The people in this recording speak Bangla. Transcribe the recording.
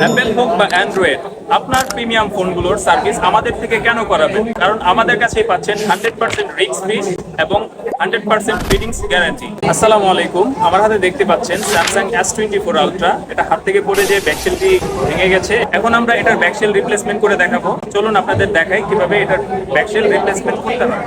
অ্যাপেল হোক বা অ্যান্ড্রয়েড, আপনার প্রিমিয়াম ফোনগুলোর সার্ভিস আমাদের থেকে কেন করাবেন? কারণ আমাদের কাছেই পাচ্ছেন হান্ড্রেড পার্সেন্ট রিক্স ফ্রি এবং হান্ড্রেড পার্সেন্ট ফিটিংস গ্যারান্টি। আসসালামু আলাইকুম। আমার হাতে দেখতে পাচ্ছেন Samsung S twenty four Ultra. এটা হাত থেকে পড়ে যে ব্যাকসেলটি ভেঙে গেছে। এখন আমরা এটার ব্যাকসেল রিপ্লেসমেন্ট করে দেখাবো। চলুন আপনাদের দেখাই কীভাবে এটার ব্যাকসেল রিপ্লেসমেন্ট করতে হয়।